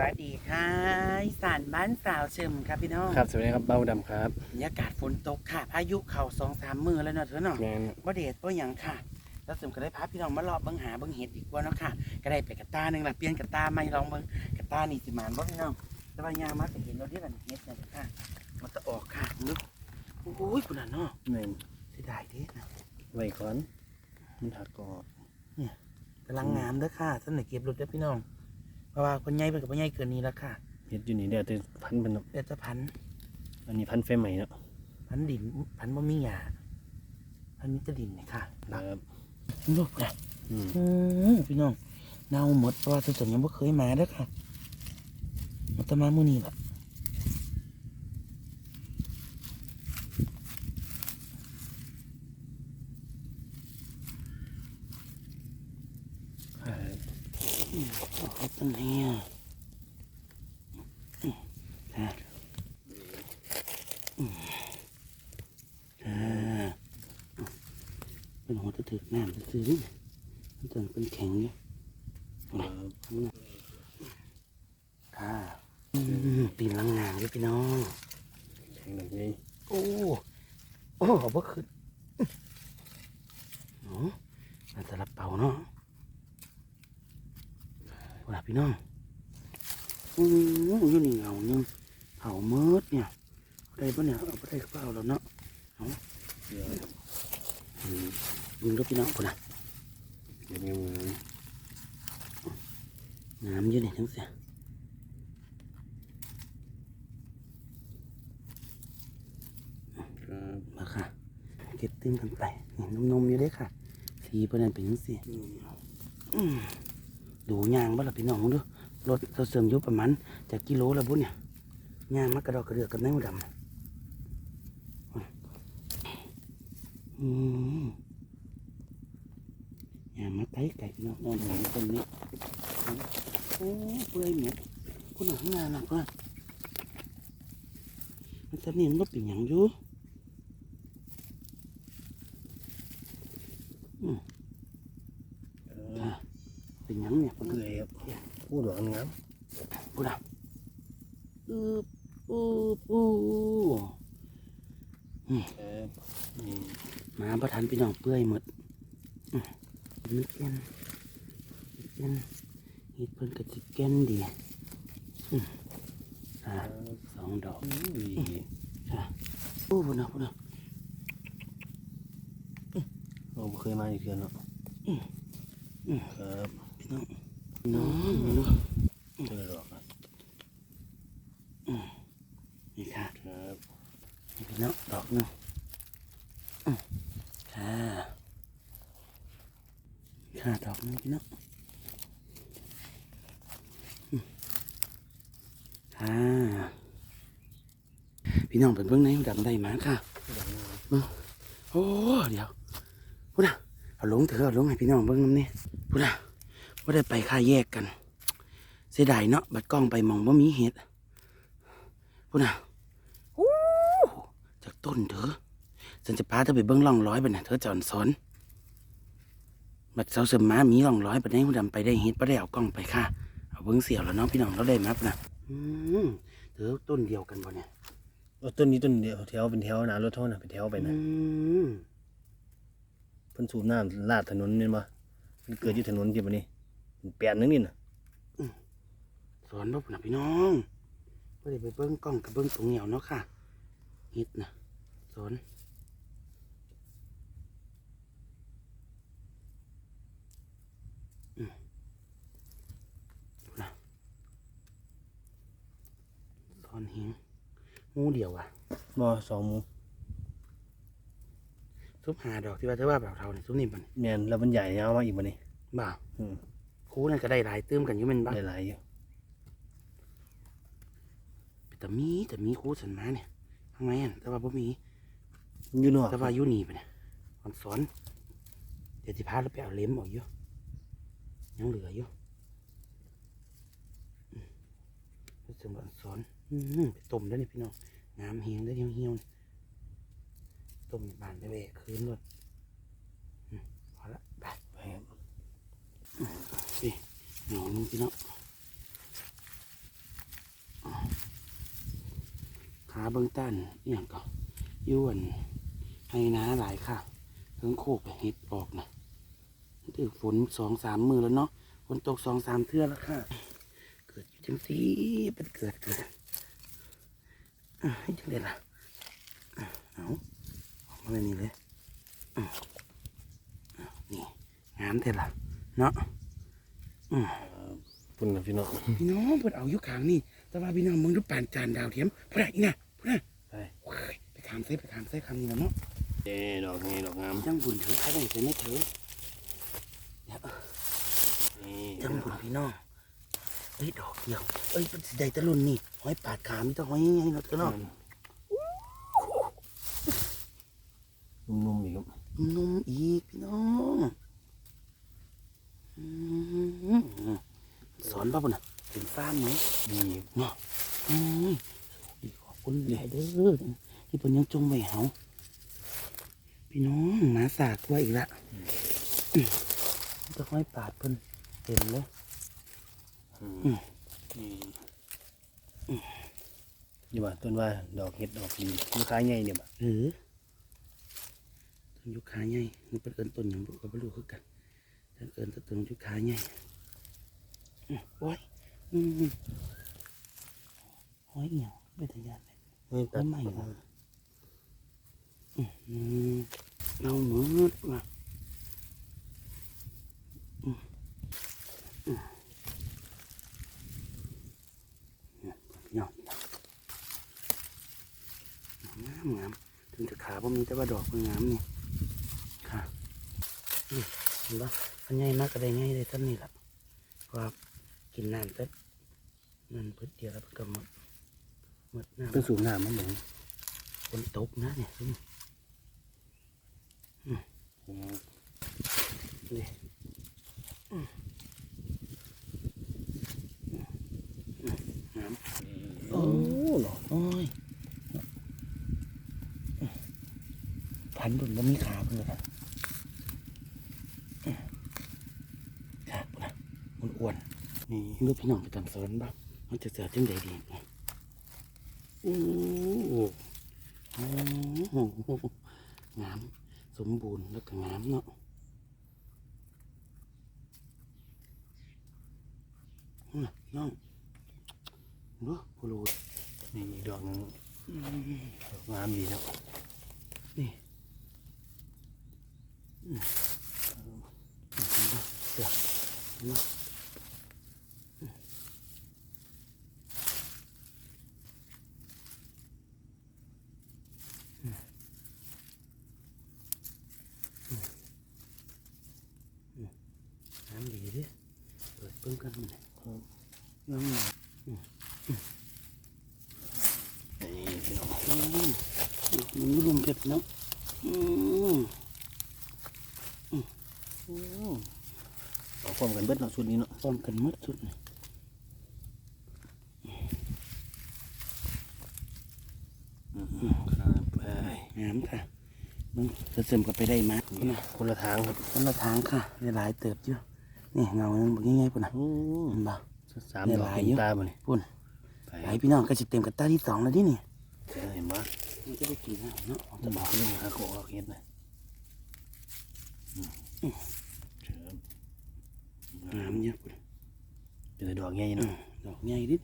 สวัสดีค่ะอีสานบ้านสาวเชิมครับพี่น้องครับสวัสดีครับเบ้าดำครับบรรยากาศฝนตกค่ะพายุเข่าสองสามมือแล้วเนาะเถอะเนาะแมนว่าเดชว่าหยังค่ะแล้วเสริมก็ได้พาพี่น้องมารอบเบิ้งหาเบิ้งเห็ดอีกว่าเนาะค่ะ ก็ได้ไปกระตาหนึ่งละเปลี่ยนกระตาไม่ลองเบิ้งกระตานี่สิหมานบ่พี่น้องแต่ว่ายามมาจะเห็นเราที่บันเห็ดเนี่ยค่ะ มันจะออกค่ะนึกโอ้ยคุณน่ะเนาะแมนเสียดายเด้นะไว้ก่อนมันถักกออกกำลังงามเด้อค่ะท่านไหนเก็บรถเด้อพี่น้องเพ ราะว่าคนใหญ่เป็นกับคนใหญ่เกินนี้แล้วค่ะเฮ็ดอยู่นี่เดี๋ยวจะพันเป็นเดี๋ยวจะพัน อันนี้พันไฟใหม่เนาะพันดินพันบ่มีหยาพันมิตรดินนี่ค่ะคนะรับลูกนะอืมอืมพี่น้องเน่าหมดเพราะว่าส่วนยังไม่เคยมาเด้อค่ะมันจะมามื้อนี้ล่ะครับ ต้นนี้อะเป็นหัวตะถึกน้ำจะซื้อนี่มันจะเป็นแข็งอยู่ครับค่ะปีนลังงามเลยพี่น้องแข็งแบบนี้โอ้โอ้เอาบ่ขึ้นเนาะมันจะรับเป่าเนาะว่าล่ะ พี่น้องอืมอยู่นี่เงายังเผาเมิดเนี่ยได้ปะเนี่ยเอาไปได้ก็เอาแล้วเนาะเดี๋ยวอืมมึงดูพี่น้องคนน่ะเดี๋ยวนี้มือน้ำอยู่นี่ทั้งเสียครับมาค่ะเก็บติ้มกันไปนี่นมๆอยู่เด้อค่ะสีเพื่อนนเป็นยังสิอืม ดูยางบ้าล่ะพี่น้องมึงดูรถเราเสริมยุบประมาณจากกิโลละบุญเนี่ยยางมากระดอกกระเดือกกับแนวดำอืมยางมาไก่ไก่พี่น้องนอนหลังต้นนี้โอ้เปื่อยเหม็ดคุณหนังงานหนักว่ะมันจะนี่มันก็เป็นอย่างอยู่ เออ เป็นหยังเนี่ย เกลือครับพูดหวานงาม พูดอะอืออูอู ครับนี่ หมาประทัน พี่น้องเปื่อยหมดอื้อมันแก่นแก่นเฮ็ดเพิ่นก็สิแก่นดีอื้ออ่าสองดอกดีค่ะโอ้พุ่นน่ะพุ่นน่ะเราบ่เคยมาอีกเทื่อเนาะอืมครับพี่น้องน้องนี่เนาะเจอดอกครับ นี่ค่ะ ครับ นี่พี่น้องดอกหนึงอื้อค่ะค่ะดอกหนึงพี่น้องอื้อ ค่ะพี่น้องเป็นเบื้องในดำได้มาค่ะดอกงามโอ้เดี๋ยวพูดนะเอาลงเถอะเอาลงให้พี่น้องเบิ่งน้ำนี่พูดนะว่าได้ไปค่าแยกกัน เสียดายเนาะบัดกล้องไปมองว่ามีเห็ดพูดนะโอ้จากต้นเถอะฉันจะพาเธอไปเบิ่งร่องร้อยไปนะเธอจอนสอนบัดเสาเสริมม้ามีร่องร้อยไปได้หูดำไปได้เห็ดไปได้เอากล้องไปค่ะเอาเบิ่งเสียวแล้วเนาะพี่น้องเราได้มาปะนะอืม เธอต้นเดียวกันบ่เนี่ยเอาต้นนี้ต้นเดียวแถวเป็นแถวนะรถเท่าน่ะเป็นแถวไปนะอืมเพิ่นสูบน้ำลาดถนนนี่มามันเกิดอยู่ถนนที่บ่นี่เป็นแปลนนึงนี่น่ะสอนบ่พุ่นนะพี่น้องบ่ได้ไปเบิ่งกล้องกับเบิ่งตรงเหนียวเนาะค่ะเฮ็ดนะสอนอืมพุ่นนะ สอนเหิงงูเดียวอะบ่สองหมูซุปหาดอกที่ว่าเธอว่าแบบเท่านี่ซุปนี่มันแม่นแล้วมันใหญ่ยาวมาอีกบ่นี่บ่าอืมครูนั่นก็ได้หลายเติมกันอยู่แมันบ้าได้หลายอยู่แต่มีแต่มีครูสันมาเนี่ยทำไมอะแต่ว่าบ่มีมันอยู่นอกแต่ว่าอยู่นี่ไปเนี่ยมันสอนเดี๋ยวสิพาเราไปเอาเล็มออกอยู่ยังเหลืออยู่อืมรู้สึกว่าสอนอืมไป ตุ่มแล้วนี่พี่น้องน้ำเหี่ยวแล้วเหี่ยวเหี่ยวตุ่มบานไปเลยคืนเลยพอละไปไปนี่หนอนพี่น้องขาเบื้องต้นอย่างก็ย้วนให้น้าหลายค่ะเครื่งโคกเห็ดออกนะถึอฝนสองสามมือแล้วเนาะฝนตกสองสามเทื่อแล้วค่ะ เกิดอยู่จังสีเป็นเกิดเกิด ให้จังเด็ดล่ะอะเอาออกมาแบบนี้เลยอะอะนี่งามเด็ดล่ะเนาะอืมปุ่นนะพี่น้องพี่น้องเพิ่นเอาอยู่ข้างนี่ แต่ว่าพี่น้องมึงดูปานจานดาวเทียมพูดได้อีกนะพูดได้ไปว้ายไปถามเซ่ไปถามเซ่คำนี้แล้วเนาะเอ้ดอกนี้ดอกงามจังบุญเถอะใครได้เซ่ไม่เถอะเดี๋ยวนี่จังบุญพี่น้อง เอ้ยดอกเดียวเอ้ยเป็นสิได้ตะลุนนี่หอยปาดขามีแต้องหอยให้เนาะเถอะเนาะนุ่มๆอีกครับนุ่มอีกพี่น้องอืมสอนป่ะปุ่นน่ะเป็นฟ้าร์มไหมนี่เนาะอืมขอบคุณหลายเด้อที่เพิ่นยังจงไว้เฮาพี่น้องหมาสากไว้อีกละอืมจะค่อยปาดเพิ่นเต็มเลยอืม นี่นี่บ่ต้นว่าดอกเห็ดดอกดีมันคล้ายไงเนี่ยบ่เออต้นยุคาใหญ่มันเป็นเอินต้นหยังบ่ก็บ่รู้คือกันต้นเอินต้นยุคาใหญ่อืมโอ้ยอืมโอ้ยเหี่ยวเป็นทะยานเลยไม่ตัดไม่เหรออืมเอาหมดว่ะอืมอืม เนี่ยยอดงามงามถึงจะขาบ่มีแต่ว่าดอกมันงามนี่ค่ะนี่เห็นปะมันใหญ่มากก็ได้ง่ายเลยท่านนี่แหละเพราะว่ากินน้ำแต่นั่นเพิ่นเดียวแล้วเพิ่นก็หมดหมดน้ำเพิ่งสูบน้ำมันเหมือนฝนตกนะเนี่ยซุ่มนี่อืมอืมอืมน้ำโอ้ หรอโอ้ยพันบนบ่มีขาเพื่อนครับขาปุ่นนะมันอ้วนนี่เมื่อพี่น้องไปตามสอนบ้างมันจะเสียจังใดดีโอ้โหโอ้โหงามสมบูรณ์แล้วก็งามเนาะน้องดูผู้รู้ นี่อีกดอกหนึงดอกงามดีแล้วนี่อืมเห็นปะเสือกเห็นปะอืมอืมอืมอืมน้ำดีดิเปิดเพิ่งกันมันยน้ำหนัก นี่พี่น้อง อืมมันมีลุมเก็บเนาะอืม เอาความกันเบิดเนาะ ชุดนี้เนาะป้องกันหมัดสุดนี่ครับไปงามค่ะมึงจะเสริมกับไปได้ไหมยนะคนละทางครับคนละทางค่ะได้หลายเติบอยู่นี่เงาหนึงบอกง่ายๆปุ่นนะโอ้เห็นบ่สามเนี่ยดอกหลายเต็อยู่มตาบ่นี่ปุ่นไปหลายพี่น้องก็จะเต็มกับตาที่สองแล้วดินี่เจอเห็นบ่มันจะได้กินนะเนาะจะบอกนี่ฮักโกฮักเฮ็ดนะอืมเชิญ งามเนี่ยปุ่นเป็นแต่ดอกใหญ่อืเนาะมดอกใหญ่ดิ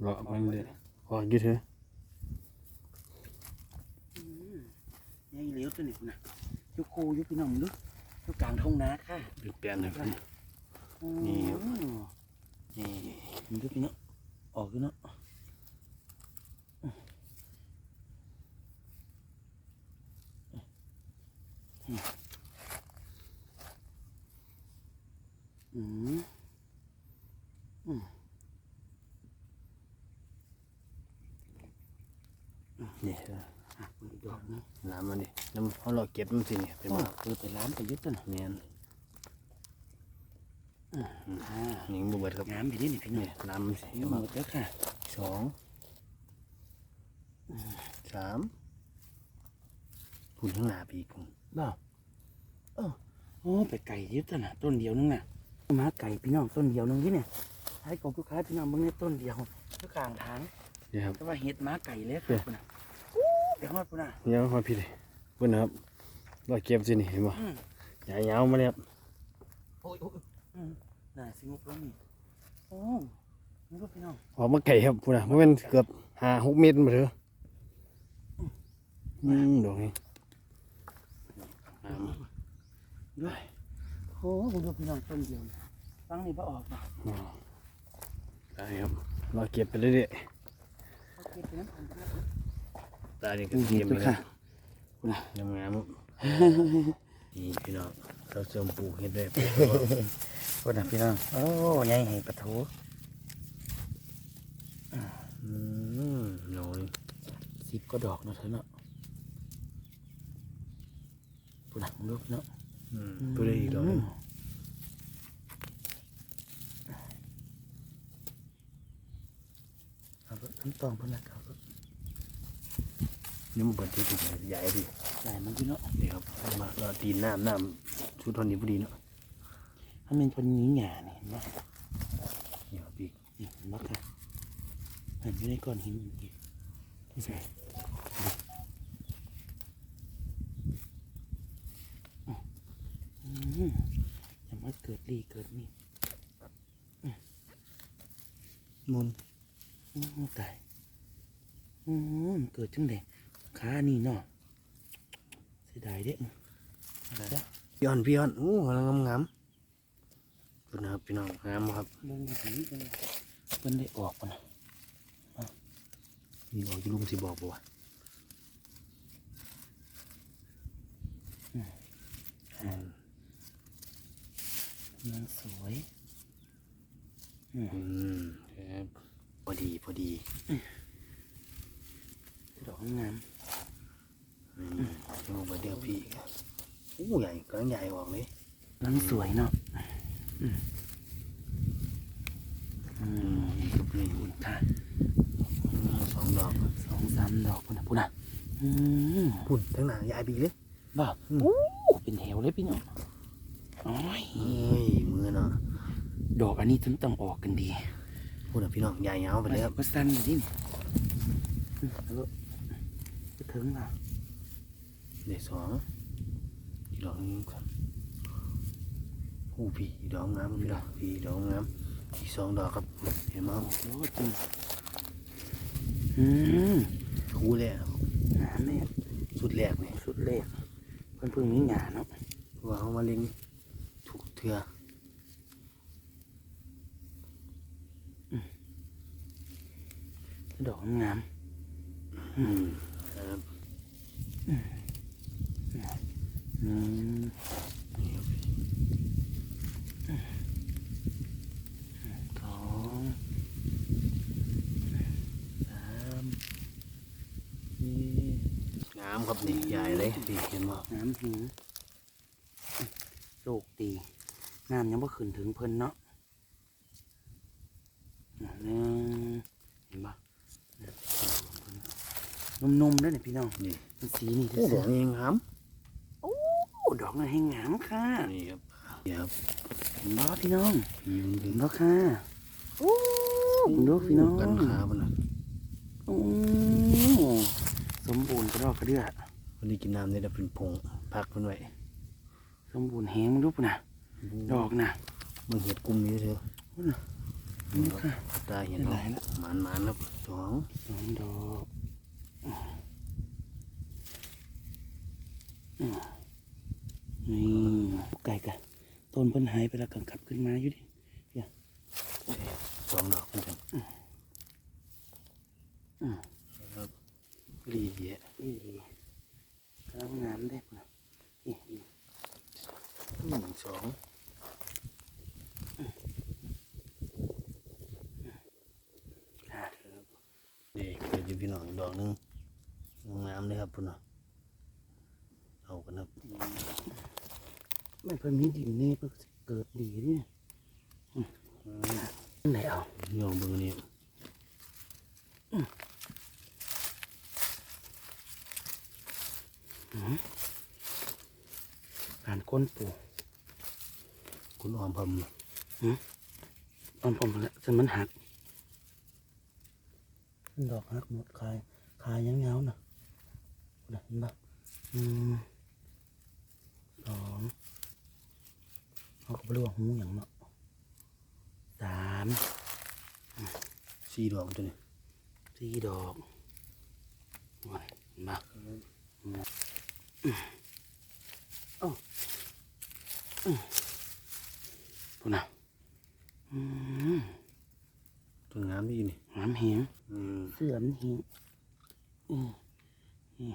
เลาะมันเลยพออยู่เถอะใหญ่เหลี้ยวตัวนี้ปุ่นนะอยุคูอยุพี่น้องดูอยุกลางทุ่งนาค่ะเป็นแปลนเลยครับนี่นี่ครับนี่มันดูพี่น้องออกอยู่เนาะอืม นี่ อะมันอีกดอกหนึง น้ำมั นดิน้ำเขาเราเก็บมันสิเนี่ยเป็นโอ้บ่เปิดไปร้านไปยึดต้นเนียนอ่านี่บุเบิดครับงามดีนี่พี่น้องเนี่ยน้ำมันสินี่หมดแล้วค่ะสองสามหุ่นข้างหน้าไปอีกพุ่นบ่เออโอ้ไปไก่ยึดต้นน่ะต้นเดียวนึงน่ะมาไก่พี่น้องต้นเดียวนึงที่เนี่ยให้กบลูกค้าพี่น้องเบิ่งในต้นเดียวก็กลางทางนี่ครับแต่ว่าเห็ดหมาไก่เลยครับพุ่นน่ะอู้เดี๋ยวฮอดพุ่นน่ะยังมาพี่เลย เพื่อนนะครับรอยเก็บสินี่เห็นบ่อืมใหญ่ยาวมาเลยครับโอ้ยโอ้ยอืมน่าสิงบแล้วนี่โอ้นี่ก็พี่น้องออกมาไก่ครับพูดนะมันเป็นเกือบห้าหกเมตรมาเถอะอืมดอกนี้อ่าด้วยโอ้คุณดูพี่น้องต้นเดียวนี่ฟังนี่บ่ออกป่ะอ๋อได้ครับรอเก็บไปเรื่อยเขาเก็บไปน้ำพันธุ์ครับๆตานี่ก็ดูเก็เห็บดไปด้วยครัค่ะบคุณ น่ะงามงามนี่พี่น้องเราเสริมปลูกเห็ดด้วยคุณน่ะพี่น้องโอ้ใหญ่ให้ปะโถอืมน้อยสิบก็ดอกเนาะเธอเนาะคุณน่ะลูกเนาะอืมตัวได้อีกดอกหนึ่งเอารถทั้งตองเพิ่นน่ะเอารถ นี่มันเปิดที่ถูกใหญ่ดิใส่มันพี่เนาะนี่ครับเอามาเราตีนน้ำน้ำชุดทอนนี้พอดีเนาะถ้าเป็นคนหนีหยานี่เห็นบ่นี่ครับพี่นี่เห็นบ่ค่ะเห็นอยู่ในก้อนหินอีกนี่ใส่อืมอย่ามาเกิดดีเกิดนี่มุนอืมตายอืมเกิดจังได ขานี่เนาะเสียดายเด้พี่อ่อนพี่อ่อนอู้กำลังงามๆคุณนะครับพี่น้องงามครับเบิ่งดีๆเบิ่งเพิ่นได้ออกปนะนี่บอกจะลุงสิบอกบ่วะอ่ามันสวยอืมอืมครับพอดีพอดี ดอกงามอืมลงไปเดียวพี่อู้ใหญ่กำลังใหญ่ออกเลยนังสวยเนาะอืมอือืมมอีกครับนี่อุ่นค่ะอืมสองดอกสองสามดอกพุ่นนะพุ่นนะอืมพุ่นทั้งหนาใหญ่ไปอีกเลยบ่าอืมโอ้เป็นแถวเลยพี่น้องโอ้ยเฮ้ยมือเนาะดอกอันนี้ถึงต้องออกกันดีพูดนะพี่น้องใหญ่ยาวไปเลยครับก็สั้นอยู่ดิอืมแล้วก็จะ ถึงอะเดี๋ยวสองอีกดอกหนึงครับอู้พี่อีกดอกงามพี่ดอกพี่อีกดอกงามอีกสองดอกครับเห็นไหมครับโอ้จริงอืมคู่แรกหนาแม่สุดแรกนี่สุดเลขเพิ่นเพิ่งมีหยาเนาะเพราะว่าเขามาเล่นถูกเถื่อดอกงามอืมครับอืม นี่ครับสองสามนี่งามครับดีใหญ่เลยพี่เห็นไหมน้ำหิงโลกตีน้ำยังบ่ขึ้นถึงเพิ่นเนาะนึ่เห็นปะนุ่มๆเด้วยเนี่ยพี่น้องนี่ สีนี่โอ้ดอกนี้งามโอ้ดอกน่ะให้งามค่ะนี่ครับนี่ครับเห็นบ่พี่น้องพี่มันเห็เป็นนบ่ค่ะโอ้ดูพี่น้องกันขาบนนะโอ้สมบูรณ์กระดอกกระเดื่อวันนี้กินน้ำเนี่ยจะเป็นผงพักมันไว้สมบูรณ์แหงมึงดูปุ่นน่ะดอกน่ะมันเห็ดกลุ่มนี้เถอะนี่ค่ะตาเห็นได้หเนาะลายแล้วหมานหมานๆครับสองสองดอกอืม นี่ไก่กะต้นเพิ่นหายไปแล้วกังกลับขึ้นมาอยู่ดิสองดอกเหมือนกันอืมครับดีเยอะดีกำลังงามได้ปุ่นน่ะนี่นี่หนึ่งสองค่ะเด็กเกิดอยู่พี่น้องอีกดอกหนึงงามเลยครับพุ่นเนาะ เอากันครับไม่เพิ่นมีดินนี่เพิ่นสิเกิดดีเนี่ยไหนเอายองเบิ่งอันนี้ผ่านก้นปูคุณออมพมตอนผมแล้วจนมันหักมันดอกฮักหมดคายคายยังเงาๆน่ะน่ะเห็นปะอืม สองเขาก็บ่รู้ว่าหูอย่างเนาะสามสี่ดอกตัวนี้สี่ดอกโอ้ยเห็นปะอืมโอ้อืมพูดนะอืมตัวงามดีนี่น้ำแหงอืมเสื่อมนแหงอืมนี่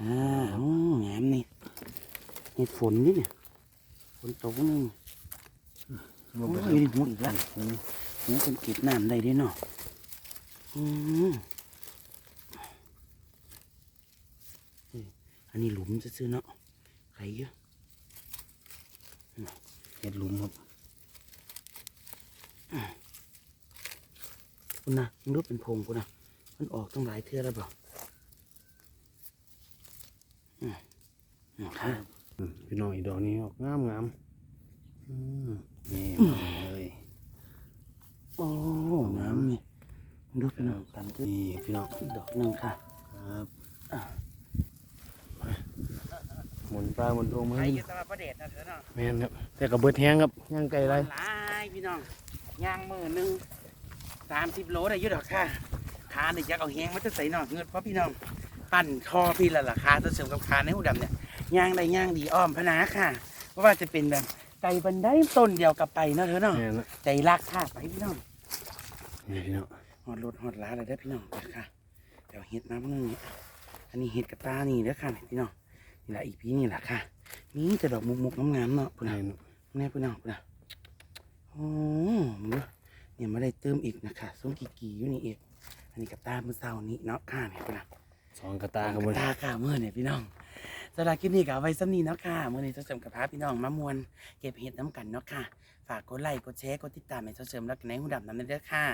อ่าโอ้งามนี่ เห็ดฝนนี่เนี่ยฝนตกนึงมาโอ้ไปยนี่หูอีกแล้วหูเป็นเก็บน้ำได้เด้วยเนาะอืมนี่อันนี้หลุมซื่อๆเนาะใครเยอะเห็ดหลุมครับคุณนะมึงรู้เป็นโพรงกูนะมันออกตั้งหลายเทื่อแล้วเปล่าอืมอืมค่ะอืม พี่น้องอีดอกนี้ออกงามงามอืมนี่มาเลยโอ้น้ำนี่มึงรู้เป็นองตามที่นี่พี่น้องดอกหนึ่งค่ะครับอะหมุนปลาหมุนดวงมาไอ้ให้ยุทธมาประเดชนะเถอะเนาะแม่นครับแต่กับเบิดแห้งครับย่างไก่ไรหลายพี่น้องย่างมือหนึ่งสามสิบโลได้อยุดอกค่ะขาเนี่ยอยากเอาแหงมันจะใส่หน่อยเงินเพราะพี่น้อง ปั่นคอพี่ละราคาตัวเสริมกับคาในหูดำเนี่ย ย่างได้ย่างดีอ้อมพะนาค่ะเพราะว่าจะเป็นแบบไก่บันไดต้นเดียวกับไปเนาะเธอเนาะแม่นนะใจรักค่ะไปพี่น้องนี่พี่น้องหอดรถหอดล้าเลยเด้อพี่น้องไปค่ะเดี๋ยวเห็ดน้ำนึงนี่อันนี้เห็ดกระตานี่เด้อค่ะนี่พี่น้องนี่แหละอีพีนี่แหละค่ะมีแต่ดอกมุกมุกๆงามๆเนาะพุ่นแม่น่ะนแน่พี่น้องพุ่นน่ะโอ้มึงดูเนี่ยมาได้เติมอีกนะคะส้มกีกีอยู่นี่อีกอันนี้กระตาเมื่อเช้านี้เนาะค่ะเนี่ยพุ่นน่ะสองกระตาครับกบระตาค่ะเมื่อเนี่ยพี่น้อง สำหรับคลิปนี้ก็เอาไว้ซ้ำนี้เนาะค่ะเมื่อนี้เจ้าเสริมกับพาพี่น้องมามวนเก็บเห็ดน้ำกันเนาะค่ะ ฝากกดไลค์กดแชร์กดติดตามให้เจ้าเสริมแล้วกันในหูดับน้ำเด้อค่ะ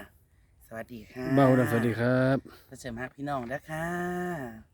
สวัสดีค่ะเบาดำสวัสดีครับ เจ้าเสริมฮักพี่น้องเด้อค่ะ